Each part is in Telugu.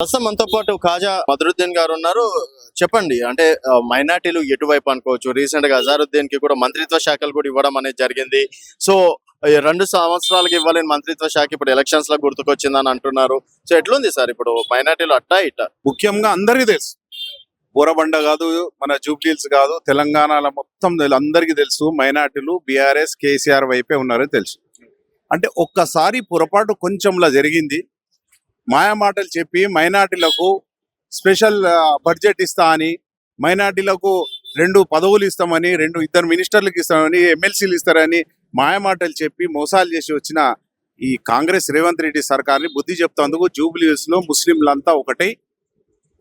ప్రస్తుతం మనతో పాటు కాజా బదరుద్దీన్ గారు ఉన్నారు. చెప్పండి అంటే మైనార్టీలు ఎటువైపు అనుకోవచ్చు? రీసెంట్గా అజారుద్దీన్కి కూడా మంత్రిత్వ శాఖలు కూడా ఇవ్వడం అనేది జరిగింది. సో రెండు సంవత్సరాలకి ఇవ్వలేని మంత్రిత్వ శాఖ ఇప్పుడు ఎలక్షన్స్లో గుర్తుకొచ్చిందని అంటున్నారు. సో ఎట్లుంది సార్ ఇప్పుడు మైనార్టీలు అట్టా ఇట్టా? ముఖ్యంగా అందరికీ తెలుసు. బోరబండ కాదు మన జూబ్లీల్స్ కాదు తెలంగాణలో మొత్తం అందరికీ తెలుసు మైనార్టీలు బీఆర్ఎస్ కేసీఆర్ వైపే ఉన్నారని తెలుసు. అంటే ఒక్కసారి పొరపాటు కొంచెంలా జరిగింది. మాయమాటలు చెప్పి మైనార్టీలకు స్పెషల్ బడ్జెట్ ఇస్తా అని మైనార్టీలకు రెండు పదవులు ఇస్తామని రెండు ఇద్దరు మినిస్టర్లకు ఇస్తామని ఎమ్మెల్సీలు ఇస్తారని మాయమాటలు చెప్పి మోసాలు చేసి వచ్చిన ఈ కాంగ్రెస్ రేవంత్ రెడ్డి సర్కార్ని బుద్ధి చెప్తాందుకు జూబ్లీస్లో ముస్లింలంతా ఒకటై.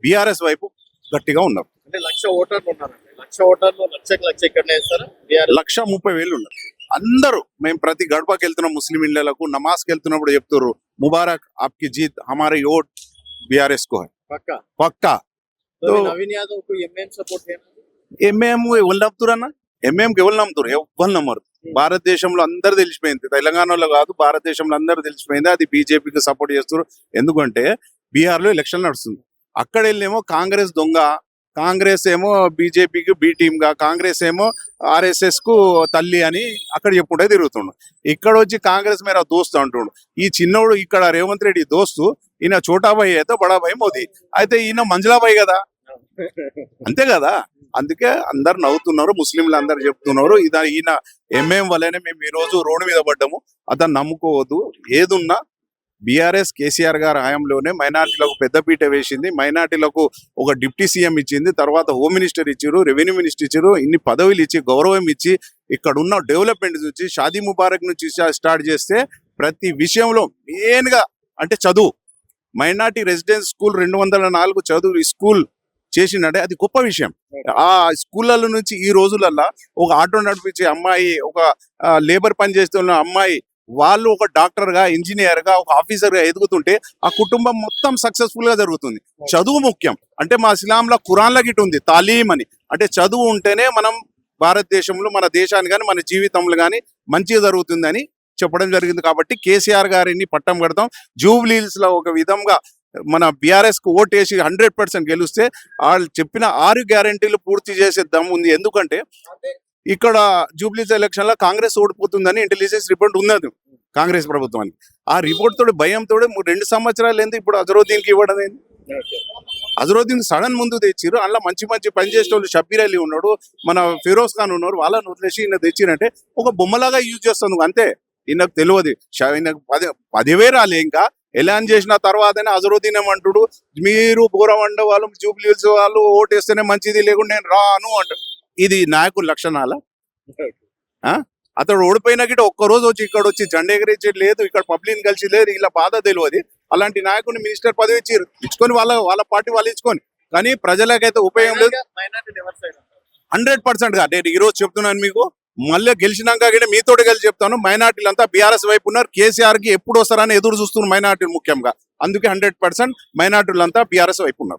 బీఆర్ఎస్ వైపు గట్టిగా ఉన్నారు. అంటే లక్ష ఓటర్లు ఉన్నారండి. లక్ష ఓటర్లు లక్షకి లక్ష ఇక్కడనే ఇస్తారా? లక్ష ముప్పై వేలు ఉన్నారు. అందరూ మేము ప్రతి గడపకి వెళ్తున్నాం ముస్లిం ఇండియాలకు నమాజ్కి వెళ్తున్నప్పుడు చెప్తున్నారు ముబారక్ ఆప్కి జీత్ హమారే ఓట్ బీఆర్ఎస్ కో కు ఎంఎం ఎవరు ఎంఎంకి ఎవరు నమ్ముతారు ఎవరు నమ్మరు? భారతదేశంలో అందరు తెలిసిపోయింది. తెలంగాణలో కాదు భారతదేశంలో అందరు తెలిసిపోయింది. అది బీజేపీకి సపోర్ట్ చేస్తారు ఎందుకంటే బీహార్లో ఎలక్షన్ నడుస్తుంది. అక్కడ వెళ్ళేమో కాంగ్రెస్ దొంగ కాంగ్రెస్ ఏమో బీజేపీకి బి టీమ్గా కాంగ్రెస్ ఏమో ఆర్ఎస్ఎస్కు తల్లి అని అక్కడ చెప్పుకుంటే తిరుగుతుండు. ఇక్కడ వచ్చి కాంగ్రెస్ మేర దోస్తు అంటుండు. ఈ చిన్నోడు ఇక్కడ రేవంత్ రెడ్డి దోస్తు ఈయన చోటాబాయి అయితే బడాబాయి మోదీ. అయితే ఈయన మంజులాబాయి కదా? అంతే కదా? అందుకే అందరు నవ్వుతున్నారు ముస్లింలు అందరు చెప్తున్నారు ఇది ఈయన ఎంఏం వల్లనే మేము ఈ రోజు రోడ్డు మీద పడ్డాము. అతను నమ్ముకోవద్దు. ఏదున్నా బీఆర్ఎస్ కేసీఆర్ గారి హయాంలోనే మైనార్టీలకు పెద్దపీట వేసింది. మైనార్టీలకు ఒక డిప్యూటీ సీఎం ఇచ్చింది. తర్వాత హోమ్ మినిస్టర్ ఇచ్చారు రెవెన్యూ మినిస్టర్ ఇచ్చారు ఇన్ని పదవులు ఇచ్చి గౌరవం ఇచ్చి ఇక్కడ ఉన్న డెవలప్మెంట్ నుంచి షాదీ ముబారక్ నుంచి స్టార్ట్ చేస్తే ప్రతి విషయంలో మెయిన్గా అంటే చదువు. మైనార్టీ రెసిడెన్స్ స్కూల్ రెండు వందల నాలుగు చదువు స్కూల్ చేసిందంటే అది గొప్ప విషయం. ఆ స్కూళ్ళ నుంచి ఈ రోజులల్లో ఒక ఆటో నడిపించే అమ్మాయి ఒక లేబర్ పని చేస్తున్న అమ్మాయి వాళ్ళు ఒక డాక్టర్గా ఇంజనీర్గా ఒక ఆఫీసర్గా ఎదుగుతుంటే ఆ కుటుంబం మొత్తం సక్సెస్ఫుల్గా జరుగుతుంది. చదువు ముఖ్యం. అంటే మా ఇస్లాంలో ఖురాన్లో గిట్ ఉంది తాలీం అని. అంటే చదువు ఉంటేనే మనం భారతదేశంలో మన దేశాన్ని కానీ మన జీవితంలో కానీ మంచిగా జరుగుతుందని చెప్పడం జరిగింది కాబట్టి కేసీఆర్ గారిని పట్టం కడతాం. జూబ్లీల్స్లో ఒక విధంగా మన బీఆర్ఎస్కు ఓటేసి హండ్రెడ్ పర్సెంట్ గెలిస్తే వాళ్ళు చెప్పిన ఆరు గ్యారంటీలు పూర్తి చేసే దమ్ము ఉంది. ఎందుకంటే ఇక్కడ జూబ్లీస్ ఎలక్షన్లో కాంగ్రెస్ ఓడిపోతుందని ఇంటెలిజెన్స్ రిపోర్ట్ ఉన్నది కాంగ్రెస్ ప్రభుత్వానికి. ఆ రిపోర్ట్ తోటి భయంతో రెండు సంవత్సరాలు ఏంది ఇప్పుడు అజరుద్దీన్కి ఇవ్వడం ఏంది? అజరుద్దీన్ సడన్ ముందు తెచ్చిరు అందులో మంచి మంచి పని చేసే వాళ్ళు షబ్బీర్ అలీ ఉన్నాడు మన ఫిరోజ్ ఖాన్ ఉన్నారు వాళ్ళని వదిలేసి ఈయన తెచ్చిరంటే ఒక బొమ్మలాగా యూజ్ చేస్తుంది అంతే. ఈయనకు తెలియదు. ఈయనకు పది పదివే రాలే ఇంకా. ఎలాన్ చేసిన తర్వాతనే అజరుద్దీన్ ఏమంటుడు మీరు బోరవండ వాళ్ళు జూబ్లీస్ వాళ్ళు ఓటేస్తేనే మంచిది లేకుండా నేను రాను అంటాడు ఇది నాయకుల లక్షణాల? ఆ? అతడు ఓడిపోయినా గిట్ట ఒక్క రోజు వచ్చి ఇక్కడ వచ్చి జెండా ఎగరేసేది లేదు ఇక్కడ పబ్లిక్ కలిసి లేదు ఇలా బాధ తెలియదు అలాంటి నాయకుని మినిస్టర్ పదవి ఇచ్చి ఇచ్చుకొని వాళ్ళ వాళ్ళ పార్టీ వాళ్ళు ఇచ్చుకొని. కానీ ప్రజలకైతే ఉపయోగం లేదు. హండ్రెడ్ పర్సెంట్గా. నేను ఈ రోజు చెప్తున్నాను మీకు. మళ్ళీ గెలిచినాక కూడా మీతోటి కలిసి చెప్తాను. మైనార్టీలు అంతా బీఆర్ఎస్ వైపు ఉన్నారు. కేసీఆర్కి ఎప్పుడు వస్తారని ఎదురు చూస్తున్నారు మైనార్టీలు ముఖ్యంగా. అందుకే హండ్రెడ్ పర్సెంట్ మైనార్టీలు అంతా బీఆర్ఎస్ వైపు ఉన్నారు.